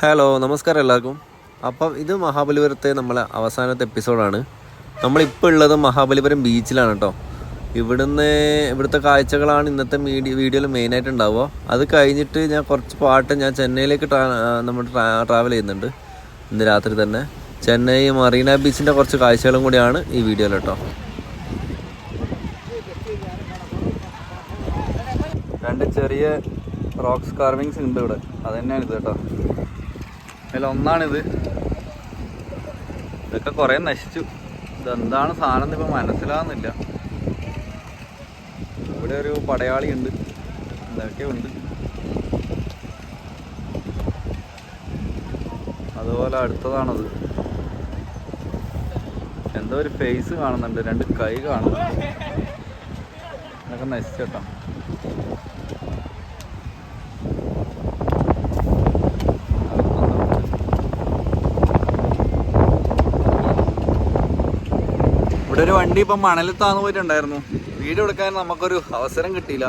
Hello നമസ്കാരം എല്ലാവർക്കും. അപ്പം ഇത് മഹാബലിപുരത്തെ നമ്മളെ അവസാനത്തെ എപ്പിസോഡാണ്. നമ്മളിപ്പോൾ ഉള്ളത് മഹാബലിപുരം ബീച്ചിലാണ് കേട്ടോ ഇവിടുന്ന് ഇവിടുത്തെ കാഴ്ചകളാണ് ഇന്നത്തെ മീഡിയ വീഡിയോയിൽ മെയിനായിട്ട് ഉണ്ടാവുക അത് കഴിഞ്ഞിട്ട് ഞാൻ കുറച്ച് പാട്ട് ഞാൻ ചെന്നൈയിലേക്ക് നമ്മൾ ട്രാവൽ ചെയ്യുന്നുണ്ട്. ഇന്ന് രാത്രി തന്നെ. ചെന്നൈ മറീന ബീച്ചിന്റെ കുറച്ച് കാഴ്ചകളും കൂടിയാണ് ഈ വീഡിയോയിൽ കേട്ടോ രണ്ട് ചെറിയ റോക്സ് കാർവിങ്സ് ഉണ്ട് ഇവിടെ. അത് തന്നെയാണ് ഇത് കേട്ടോ അതിൽ ഒന്നാണിത്. ഇതൊക്കെ കുറേ നശിച്ചു. ഇതെന്താണ് സാധനം ഇപ്പം മനസ്സിലാവുന്നില്ല. ഇവിടെ ഒരു പടയാളി ഉണ്ട് ഇതൊക്കെ ഉണ്ട്. അതുപോലെ അടുത്തതാണത്. എന്തോ ഒരു ഫേസ് കാണുന്നുണ്ട്. രണ്ട് കൈ കാണുന്നുണ്ട്. ഇതൊക്കെ നശിച്ചു ഇവിടെ ഒരു വണ്ടി ഇപ്പം മണലിൽ താന്നു പോയിട്ടുണ്ടായിരുന്നു. വീഡിയോ എടുക്കാൻ നമുക്കൊരു അവസരം കിട്ടിയില്ല.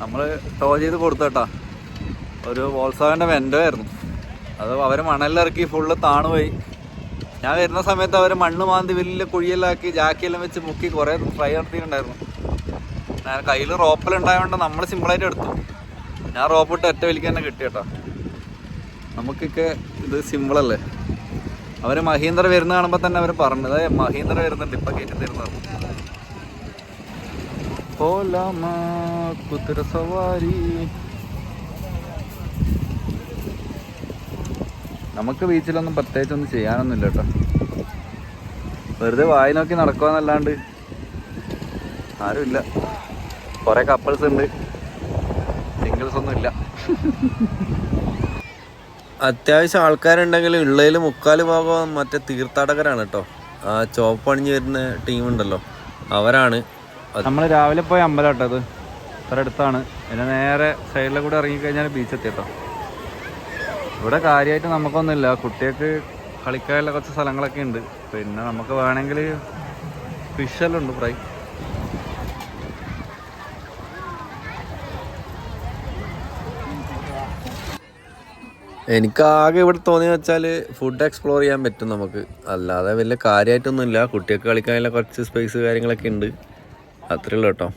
നമ്മൾ ടോ ചെയ്ത് കൊടുത്തട്ടാ. ഒരു വോൾസാവിന്റെ വെൻഡോ ആയിരുന്നു. അത് അവർ മണലിലിറക്കി ഫുള്ള് താണുപോയി ഞാൻ വരുന്ന സമയത്ത് അവർ മണ്ണ് മാന്തി വലിയ കുഴിയെല്ലാക്കി ജാക്കിയെല്ലാം വെച്ച് മുക്കി കുറേ ഫ്രൈ നടത്തിയിട്ടുണ്ടായിരുന്നു. ഞാൻ കയ്യിൽ റോപ്പലുണ്ടായതുകൊണ്ട് നമ്മൾ സിമ്പിളായിട്ട് എടുത്തു. ഞാൻ റോപ്പ് ഇട്ട് ഒറ്റ വലിക്ക് തന്നെ കിട്ടി കേട്ടോ നമുക്കൊക്കെ ഇത് സിമ്പിളല്ലേ അവർ മഹീന്ദ്ര വരുന്ന കാണുമ്പോൾ തന്നെ അവർ പറഞ്ഞു അതായത് മഹീന്ദ്ര വരുന്നുണ്ട് ഇപ്പൊ കയറ്റി തരുന്നത്. സവാരി. നമുക്ക് ബീച്ചിലൊന്നും പ്രത്യേകിച്ചൊന്നും ചെയ്യാനൊന്നുമില്ല കേട്ടോ. വെറുതെ വായി നോക്കി നടക്കുവാന്നല്ലാണ്ട് ആരുമില്ല. കുറെ കപ്പിൾസ് ഉണ്ട്. സിംഗിൾസ് ഒന്നും ഇല്ല അത്യാവശ്യം ആൾക്കാരുണ്ടെങ്കിൽ ഉള്ളതിൽ മുക്കാൽ ഭാഗം മറ്റേ തീർത്ഥാടകരാണ് കേട്ടോ ആ ചോപ്പ് അണിഞ്ഞ് വരുന്ന ടീമുണ്ടല്ലോ. അവരാണ്. നമ്മൾ രാവിലെ പോയി അമ്പലം അത്. ഇത്ര അടുത്താണ്. പിന്നെ നേരെ സൈഡിലെ കൂടെ ഇറങ്ങിക്കഴിഞ്ഞാൽ ബീച്ച് എത്തി കേട്ടോ ഇവിടെ കാര്യമായിട്ട് നമുക്കൊന്നുമില്ല. കുട്ടികൾക്ക് കളിക്കാനുള്ള കുറച്ച് സ്ഥലങ്ങളൊക്കെ ഉണ്ട്. പിന്നെ നമുക്ക് വേണമെങ്കിൽ ഫിഷെല്ലാം ഉണ്ട് ഫ്രൈ എനിക്ക് ആകെ ഇവിടെ തോന്നിയെന്ന് വെച്ചാൽ ഫുഡ് എക്സ്പ്ലോർ ചെയ്യാൻ പറ്റും നമുക്ക്. അല്ലാതെ വലിയ കാര്യമായിട്ടൊന്നുമില്ല കുട്ടികൾക്ക് കളിക്കാനുള്ള കുറച്ച് സ്പേസ് കാര്യങ്ങളൊക്കെ ഉണ്ട്. അത്രേ ഉള്ളൂ കേട്ടോ.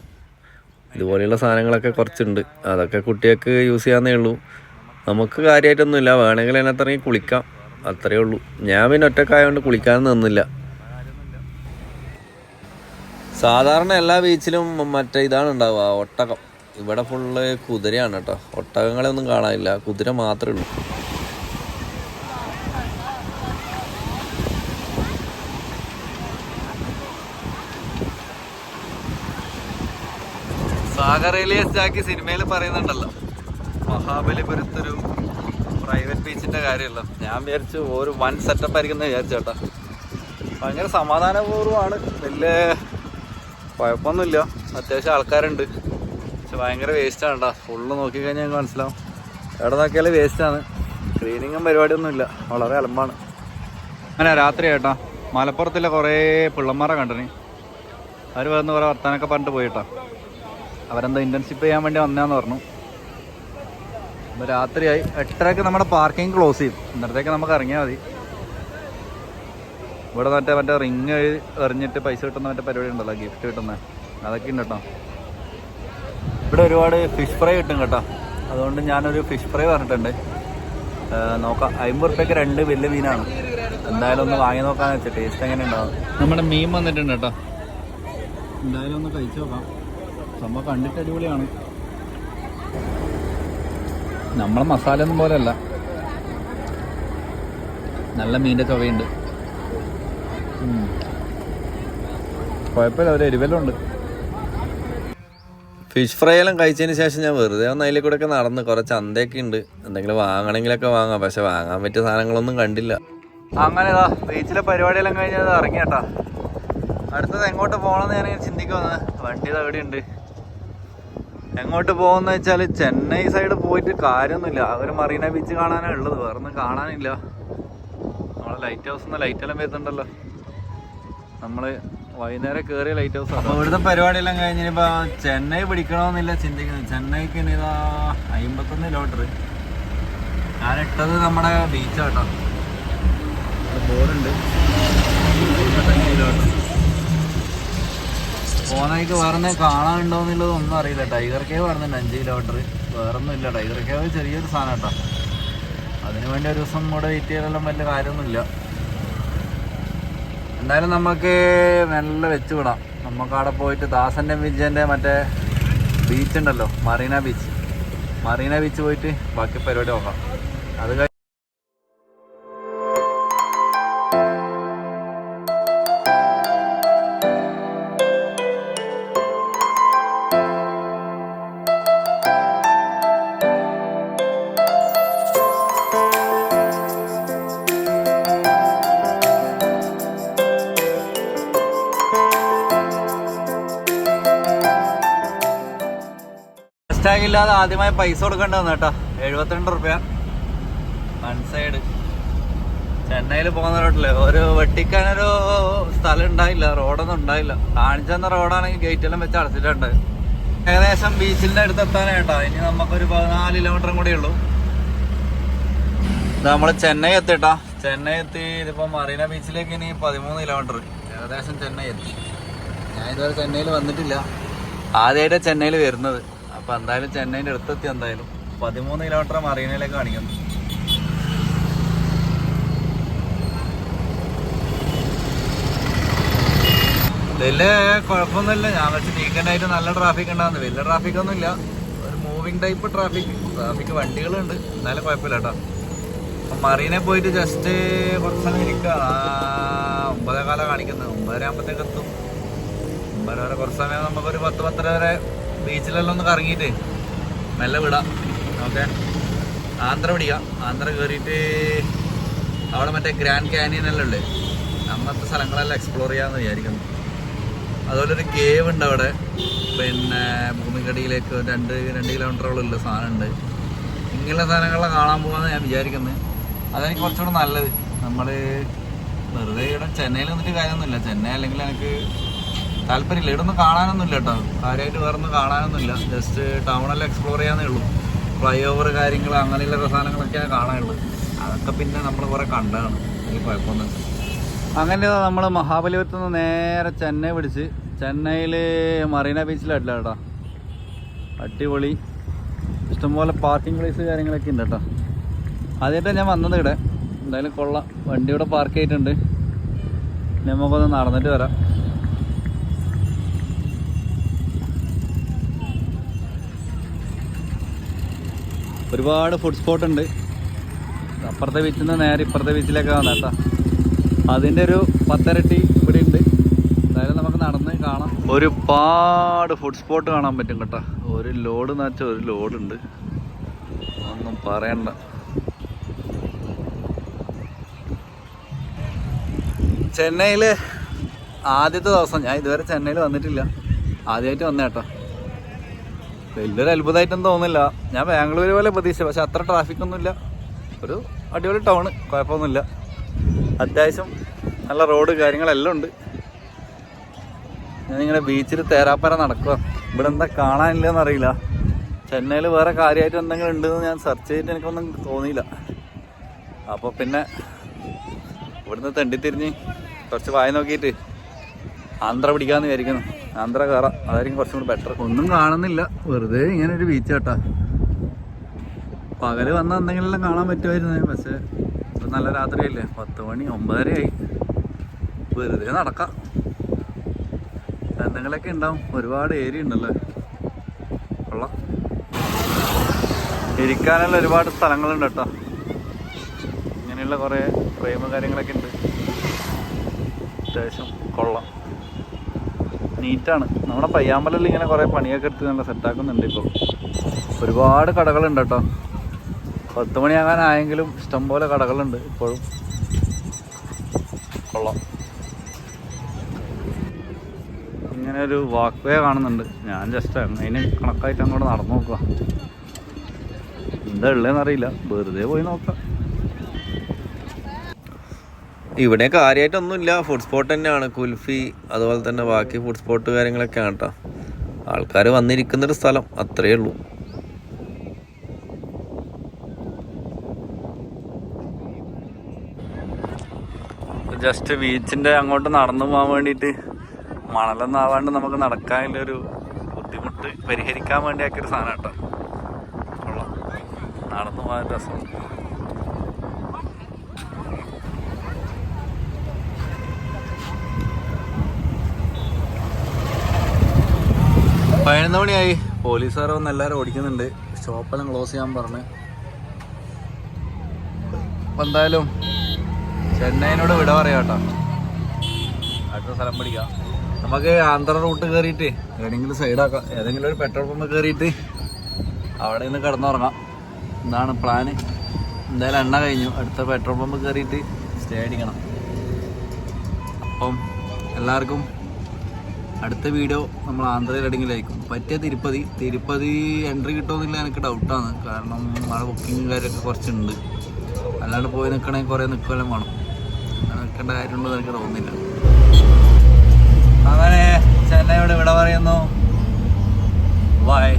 ഇതുപോലെയുള്ള സാധനങ്ങളൊക്കെ കുറച്ചുണ്ട്. അതൊക്കെ കുട്ടികൾക്ക് യൂസ് ചെയ്യാന്നേ ഉള്ളൂ. നമുക്ക് കാര്യമായിട്ടൊന്നുമില്ല വേണമെങ്കിൽ അതിനകത്ത് ഇറങ്ങി കുളിക്കാം. അത്രേ ഉള്ളൂ. ഞാൻ പിന്നെ ഒറ്റക്കായതുകൊണ്ട് കുളിക്കാൻ നിന്നില്ല. സാധാരണ എല്ലാ ബീച്ചിലും മറ്റേ ഇതാണ് ഉണ്ടാവുക. ഒട്ടകം. ഇവിടെ ഫുള്ള് കുതിരയാണ് കേട്ടോ ഒട്ടകങ്ങളെ ഒന്നും കാണാനില്ല. കുതിര മാത്രമേ ഉള്ളൂ. സാഗർ ഏലിയസ് ജാക്കി സിനിമയിൽ പറയുന്നുണ്ടല്ലോ. മഹാബലിപുരത്തൊരു പ്രൈവറ്റ് ബീച്ചിന്റെ കാര്യമല്ല. ഞാൻ വിചാരിച്ചു ഒരു വൺ സെറ്റപ്പ് ആയിരിക്കും എന്ന് വിചാരിച്ചു കേട്ടോ. ഭയങ്കര സമാധാനപൂർവമാണ്. വലിയ കുഴപ്പമൊന്നുമില്ല. അത്യാവശ്യം ആൾക്കാരുണ്ട്. പക്ഷെ ഭയങ്കര ആണ് കേട്ടോ ഫുള്ള് നോക്കിക്കഴിഞ്ഞാൽ ഞങ്ങൾക്ക് മനസ്സിലാവും. എവിടെ നോക്കിയാലും വേസ്റ്റാണ് ക്ലീനിങ്ങും പരിപാടിയൊന്നുമില്ല. വളരെ അലമ്പാണ്. അങ്ങനെ രാത്രി കേട്ടോ മലപ്പുറത്തിലെ കുറേ പിള്ളന്മാരെ കണ്ടിന് അവർ വന്ന് കുറേ വർത്താനൊക്കെ പറഞ്ഞിട്ട് പോയിട്ടോ. അവരെന്താ ഇന്റേൺഷിപ്പ് ചെയ്യാൻ വേണ്ടി വന്നതാന്ന് പറഞ്ഞു. അപ്പോൾ രാത്രിയായി. എട്ടരയ്ക്ക് നമ്മുടെ പാർക്കിംഗ് ക്ലോസ് ചെയ്യും. ഇന്നത്തേക്ക് നമുക്ക് ഇറങ്ങിയാൽ മതി. ഇവിടെ മറ്റേ മറ്റേ റിങ് എറിഞ്ഞിട്ട് പൈസ കിട്ടുന്ന മറ്റേ പരിപാടി ഉണ്ടല്ലോ ഗിഫ്റ്റ് കിട്ടുന്ന. അതൊക്കെ ഉണ്ട് കേട്ടോ ഇവിടെ ഒരുപാട് ഫിഷ് ഫ്രൈ കിട്ടും കേട്ടോ. അതുകൊണ്ട് ഞാനൊരു ഫിഷ് ഫ്രൈ പറഞ്ഞിട്ടുണ്ട്. നോക്കാം. അമ്പത് റുപ്യക്ക് രണ്ട് വലിയ മീനാണ്. എന്തായാലും ഒന്ന് വാങ്ങി നോക്കാന്ന് വെച്ചാൽ ടേസ്റ്റ് എങ്ങനെ ഉണ്ടാവും. നമ്മുടെ മീൻ വന്നിട്ടുണ്ട് കേട്ടോ. എന്തായാലും ഒന്ന് കഴിച്ചു നോക്കാം. സംഭവം കണ്ടിട്ട് അടിപൊളിയാണ്. നമ്മളെ മസാല ഒന്നും പോലെയല്ല. നല്ല മീന്റെ ചൊവയുണ്ട്. കുഴപ്പമില്ല ഒരു എരിവെല്ലാം ഉണ്ട്. ഫിഷ് ഫ്രൈ എല്ലാം കഴിച്ചതിന് ശേഷം ഞാൻ വെറുതെ ഒന്ന് അതിലെ കൂടെ ഒക്കെ നടന്ന് കുറച്ച് അന്തയൊക്കെ ഉണ്ട്. എന്തെങ്കിലും വാങ്ങണമെങ്കിലൊക്കെ വാങ്ങാം. പക്ഷെ വാങ്ങാൻ പറ്റിയ സാധനങ്ങളൊന്നും കണ്ടില്ല. അങ്ങനെ ബീച്ചിലെ പരിപാടിയെല്ലാം കഴിഞ്ഞത് ഇറങ്ങി അടുത്തത് എങ്ങോട്ട് പോകണമെന്ന് ഞാൻ ചിന്തിക്കുന്നത് വണ്ടി അവിടെ ഉണ്ട്. എങ്ങോട്ട് പോകുന്ന വെച്ചാൽ ചെന്നൈ സൈഡ് പോയിട്ട് കാര്യമൊന്നുമില്ല. ഒരു മറീന ബീച്ച് കാണാനാണ് ഉള്ളത്. വേറെ ഒന്നും കാണാനില്ല. നമ്മളെ ലൈറ്റ് ഹൗസ് നിന്ന് ലൈറ്റ് എല്ലാം വരുന്നുണ്ടല്ലോ. നമ്മൾ വൈകുന്നേരം കയറിയ ലൈറ്റ് ഹൗസ് ആണ്. ഇവിടുത്തെ പരിപാടിയെല്ലാം കഴിഞ്ഞിപ്പോ ചെന്നൈ പിടിക്കണമെന്നില്ല ചിന്തിക്കുന്നത് ചെന്നൈക്ക് ഇനി ഇതാ അമ്പത്തൊന്ന് കിലോമീറ്റർ ഞാൻ ഇട്ടത് നമ്മുടെ ബീച്ചാട്ടോ ബോർഡുണ്ട് പോകുന്നതിക്ക് വേറെ എന്തെങ്കിലും കാണാനുണ്ടോ എന്നുള്ളത് ഒന്നും അറിയില്ല. ടൈഗർ കേവ് പറഞ്ഞിട്ടുണ്ട് അഞ്ച് കിലോമീറ്റർ വേറെ ഒന്നും ഇല്ല ടൈഗർ കേവ് ചെറിയൊരു സാധനം കേട്ടോ അതിനു വേണ്ടി ഒരു ദിവസം കൂടെ വെയിറ്റ് ചെയ്താലും വലിയ കാര്യമൊന്നുമില്ല. എന്തായാലും നമുക്ക് നല്ല വെച്ച് വിടാം. നമുക്ക് അവിടെ പോയിട്ട് ദാസന്റെ വിജയന്റെ മറ്റേ ബീച്ച് ഉണ്ടല്ലോ മറീന ബീച്ച് മറീന ബീച്ച് പോയിട്ട് ബാക്കി പരിപാടി നോക്കാം. അത് ഇല്ലാതെ ആദ്യമായി പൈസ കൊടുക്കേണ്ടി വന്നു കേട്ടോ. എഴുപത്തിരണ്ട് റുപ്യ. വൺ സൈഡ് ചെന്നൈയിൽ പോകുന്ന റോഡിൽ ഒരു വെട്ടിക്കാനൊരു സ്ഥലം ഉണ്ടായില്ല റോഡൊന്നും ഉണ്ടായില്ല. കാണിച്ചെന്ന റോഡാണെങ്കിൽ ഗേറ്റ് എല്ലാം വെച്ച് അടച്ചിട്ടുണ്ട്. ഏകദേശം ബീച്ചിന്റെ അടുത്ത് എത്താനായിട്ടോ ഇനി നമുക്കൊരു പതിനാല് കിലോമീറ്ററും കൂടെ ഉള്ളൂ. നമ്മൾ ചെന്നൈ എത്തിട്ടാ. ചെന്നൈ എത്തി. ഇതിപ്പോ മറീന ബീച്ചിലേക്ക് ഇനി പതിമൂന്ന് കിലോമീറ്റർ ഏകദേശം ചെന്നൈ എത്തി. ഞാൻ ഇതുവരെ ചെന്നൈയിൽ വന്നിട്ടില്ല. ആദ്യമായിട്ടാണ് ചെന്നൈയിൽ വരുന്നത്. അപ്പൊ എന്തായാലും ചെന്നൈന്റെ അടുത്തെത്തി എന്തായാലും. പതിമൂന്ന് കിലോമീറ്റർ മറീനയിലേക്ക് കാണിക്കുന്നു വലിയ കുഴപ്പമൊന്നുമില്ല. ഞാൻ വെച്ച് വീക്കെൻഡ് ആയിട്ട് നല്ല ട്രാഫിക് ഉണ്ടാകുന്നു വലിയ ട്രാഫിക് ഒന്നുമില്ല ഒരു മൂവിങ് ടൈപ്പ് ട്രാഫിക് ട്രാഫിക് വണ്ടികളുണ്ട്. എന്നാലും കുഴപ്പമില്ല കേട്ടോ. അപ്പം മറീനെ പോയിട്ട് ജസ്റ്റ് കുറച്ച് സമയം ഇരിക്കുക ഒമ്പതേ കാലം കാണിക്കുന്നത്. ഒമ്പതര ആകുമ്പോഴത്തേക്ക് എത്തും. ഒമ്പതര വരെ കുറച്ച് സമയം നമുക്കൊരു പത്ത് പത്തര വരെ ബീച്ചിലെല്ലാം ഒന്ന് കറങ്ങിയിട്ട് മെല്ലെ വിടാം. ഓക്കെ. ആന്ധ്ര പിടിക്കാം. ആന്ധ്ര കയറിയിട്ട് അവിടെ മറ്റേ ഗ്രാൻഡ് ക്യാനിയൻ എല്ലാം ഉള്ളത് അങ്ങനത്തെ സ്ഥലങ്ങളെല്ലാം എക്സ്പ്ലോർ ചെയ്യാമെന്ന് വിചാരിക്കുന്നു. അതുപോലെ ഒരു കേവ് ഉണ്ട് അവിടെ. പിന്നെ ഭൂമിക്കടിയിലേക്ക് രണ്ട് രണ്ട് കിലോമീറ്ററോളം ഉള്ള സാധനമുണ്ട്. ഇങ്ങനെയുള്ള സാധനങ്ങളെ കാണാൻ പോകാമെന്ന് ഞാൻ വിചാരിക്കുന്നത് അതെനിക്ക് കുറച്ചുകൂടെ നല്ലത്. നമ്മൾ വെറുതെ ഇവിടെ ചെന്നൈയിൽ നിന്നിട്ട് കാര്യമൊന്നുമില്ല. ചെന്നൈ അല്ലെങ്കിൽ എനിക്ക് താല്പര്യമില്ല. ഇവിടെ ഒന്നും കാണാനൊന്നുമില്ല കേട്ടോ. കാര്യമായിട്ട് വേറെ ഒന്നും കാണാനൊന്നുമില്ല ജസ്റ്റ് ടൗണെല്ലാം എക്സ്പ്ലോർ ചെയ്യാന്നേ ഉള്ളൂ. ഫ്ലൈ ഓവർ കാര്യങ്ങൾ അങ്ങനെയുള്ള സാധനങ്ങളൊക്കെയാണ് കാണാനുള്ളത്. അതൊക്കെ പിന്നെ നമ്മൾ കുറേ കണ്ടതാണ്. ഈ കുഴപ്പമൊന്നുമില്ല അങ്ങനെ നമ്മൾ മഹാബലിപുരത്ത് നിന്ന് നേരെ ചെന്നൈ പിടിച്ച് ചെന്നൈയിൽ മറീന ബീച്ചിലായിട്ടില്ല കേട്ടോ. അടിപൊളി. ഇഷ്ടംപോലെ പാർക്കിംഗ് പ്ലേസ് കാര്യങ്ങളൊക്കെ ഉണ്ട് കേട്ടോ. ആദ്യമായിട്ടാണ് ഞാൻ വന്നത് ഇവിടെ. എന്തായാലും കൊള്ളാം. വണ്ടി ഇവിടെ പാർക്ക് ചെയ്തിട്ടുണ്ട്. നമുക്കൊന്ന് നടന്നിട്ട് വരാം. ഒരുപാട് ഫുഡ് സ്പോട്ട് ഉണ്ട്. അപ്പുറത്തെ ബീച്ചിൽ നിന്ന് നേരെ ഇപ്പുറത്തെ ബീച്ചിലേക്ക് വന്ന കേട്ടോ. അതിന്റെ ഒരു പത്തരട്ടി ഇവിടെ ഉണ്ട്. എന്തായാലും നമുക്ക് നടന്ന് കാണാം. ഒരുപാട് ഫുഡ് സ്പോട്ട് കാണാൻ പറ്റും കേട്ടോ. ഒരു ലോഡ് എന്ന് വെച്ചാൽ ഒരു ലോഡുണ്ട് ഒന്നും പറയണ്ട. ചെന്നൈയിൽ ആദ്യത്തെ ദിവസം ഞാൻ ഇതുവരെ ചെന്നൈയിൽ വന്നിട്ടില്ല. ആദ്യമായിട്ട് വന്ന കേട്ടോ. വലിയൊരു അത്ഭുതമായിട്ടൊന്നും തോന്നില്ല ഞാൻ ബാംഗ്ലൂർ പോലെ പ്രതീക്ഷ പക്ഷെ അത്ര ട്രാഫിക് ഒന്നുമില്ല. ഒരു അടിപൊളി ടൗണ് കുഴപ്പമൊന്നുമില്ല. അത്യാവശ്യം നല്ല റോഡ് കാര്യങ്ങളെല്ലാം ഉണ്ട്. ഞാൻ ഞാനിങ്ങനെ ബീച്ചിൽ തേരാപ്പര നടക്കുക ഇവിടെ എന്താ കാണാനില്ലെന്ന് അറിയില്ല. ചെന്നൈയിൽ വേറെ കാര്യമായിട്ട് എന്തെങ്കിലും ഉണ്ടെന്ന് ഞാൻ സെർച്ച് ചെയ്തിട്ട് എനിക്കൊന്നും തോന്നിയില്ല. അപ്പോൾ പിന്നെ ഇവിടുന്ന് തെണ്ടിത്തിരിഞ്ഞ് കുറച്ച് വായ നോക്കിയിട്ട് ആന്ധ്ര പിടിക്കാമെന്ന് വിചാരിക്കുന്നു. ആന്ധ്ര കയറാം. അതായിരിക്കും കുറച്ചും കൂടി ബെറ്റർ ഒന്നും കാണുന്നില്ല. വെറുതെ ഇങ്ങനെ ഒരു ബീച്ച് കേട്ടാ പകൽ വന്ന എന്തെങ്കിലും കാണാൻ പറ്റുമായിരുന്നു. പക്ഷേ ഇപ്പം നല്ല രാത്രിയല്ലേ. പത്ത് മണി ഒമ്പതരയായി. വെറുതെ നടക്കാം. എന്തെങ്കിലുമൊക്കെ ഉണ്ടാവും. ഒരുപാട് ഏരിയ ഉണ്ടല്ലോ. കൊള്ളാം. ഇരിക്കാനുള്ള ഒരുപാട് സ്ഥലങ്ങളുണ്ട് കേട്ടോ. ഇങ്ങനെയുള്ള കുറേ പ്രേമ കാര്യങ്ങളൊക്കെ ഉണ്ട്. അത്യാവശ്യം കൊള്ളാം. നീറ്റാണ്. നമ്മുടെ പയ്യാമ്പലയിൽ ഇങ്ങനെ കുറേ പണിയൊക്കെ എടുത്ത് നല്ല സെറ്റാക്കുന്നുണ്ട് ഇപ്പോൾ ഒരുപാട് കടകളുണ്ട് കേട്ടോ. പത്ത് മണിയാകാനായെങ്കിലും ഇഷ്ടംപോലെ കടകളുണ്ട് ഇപ്പോഴും. കൊള്ളാം. ഇങ്ങനെ ഒരു വാക്ക് വേ കാണുന്നുണ്ട്. ഞാൻ ജസ്റ്റ് അതിന് കണക്കായിട്ട് അങ്ങോട്ട് നടന്നു നോക്കുക എന്താ ഉള്ളതെന്നറിയില്ല വെറുതെ പോയി നോക്കാം. ഇവിടെ കാര്യമായിട്ടൊന്നുമില്ല ഫുഡ് സ്പോട്ട് തന്നെയാണ്. കുൽഫി അതുപോലെ തന്നെ ബാക്കി ഫുഡ് സ്പോട്ട് കാര്യങ്ങളൊക്കെയാണ് കേട്ടോ ആൾക്കാർ വന്നിരിക്കുന്നൊരു സ്ഥലം. അത്രയേ ഉള്ളൂ. ജസ്റ്റ് ബീച്ചിന്റെ അങ്ങോട്ട് നടന്നു പോകാൻ വേണ്ടിയിട്ട് മണലൊന്നും ആവാണ്ട് നമുക്ക് നടക്കാനുള്ള ഒരു ബുദ്ധിമുട്ട് പരിഹരിക്കാൻ വേണ്ടിയാക്കിയൊരു സാധനം കേട്ടോ നടന്നു പോകാൻ രസം. പതിനൊന്ന് മണിയായി. പോലീസുകാർ വന്ന് എല്ലാവരും ഓടിക്കുന്നുണ്ട്. ഷോപ്പെല്ലാം ക്ലോസ് ചെയ്യാൻ പറഞ്ഞ്. അപ്പം എന്തായാലും ചെന്നൈനോട് വിട പറയാം കേട്ടോ. അടുത്ത സ്ഥലം പിടിക്കാം. നമുക്ക് ആന്ധ്ര റൂട്ട് കയറിയിട്ട് ഏതെങ്കിലും സൈഡാക്കാം ഏതെങ്കിലും ഒരു പെട്രോൾ പമ്പ് കയറിയിട്ട് അവിടെ നിന്ന് കിടന്നുറങ്ങാം. എന്താണ് പ്ലാന് എന്തായാലും എണ്ണ കഴിഞ്ഞു. അടുത്ത പെട്രോൾ പമ്പ് കയറിയിട്ട് സ്റ്റേ അടിക്കണം. അപ്പം എല്ലാവർക്കും അടുത്ത വീഡിയോ നമ്മൾ ആന്ധ്രയിൽ എവിടെയെങ്കിലായിരിക്കും പറ്റിയ തിരുപ്പതി. തിരുപ്പതി എൻട്രി കിട്ടുമെന്നില്ല എനിക്ക് ഡൗട്ടാണ് കാരണം മഴ ബുക്കിങ്ങും കാര്യമൊക്കെ കുറച്ചുണ്ട്. അല്ലാണ്ട് പോയി നിൽക്കണമെങ്കിൽ കുറേ നിൽക്കുമല്ലോ വേണം. നിൽക്കേണ്ട കാര്യമുണ്ടെന്ന് എനിക്ക് തോന്നുന്നില്ല. അങ്ങനെ ചെന്നൈയോട് വിട പറയുന്നു. ബൈ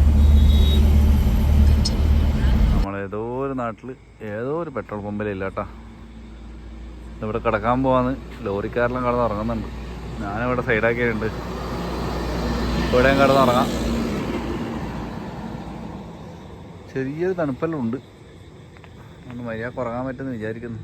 നമ്മളേതോ ഒരു നാട്ടിൽ ഏതോ ഒരു പെട്രോൾ പമ്പിലില്ല കേട്ടാ ഇവിടെ കിടക്കാൻ പോവാന്ന് ലോറിക്കാരെല്ലാം കടന്ന് ഇറങ്ങുന്നുണ്ട് ഞാനിവിടെ സൈഡാക്കിയിട്ടുണ്ട്. ഇവിടെയും കടന്ന് ഇറങ്ങാം. ചെറിയൊരു തണുപ്പെല്ലാം ഉണ്ട് ഒന്ന് മര്യാദ കുറങ്ങാൻ പറ്റുമെന്ന് വിചാരിക്കുന്നു.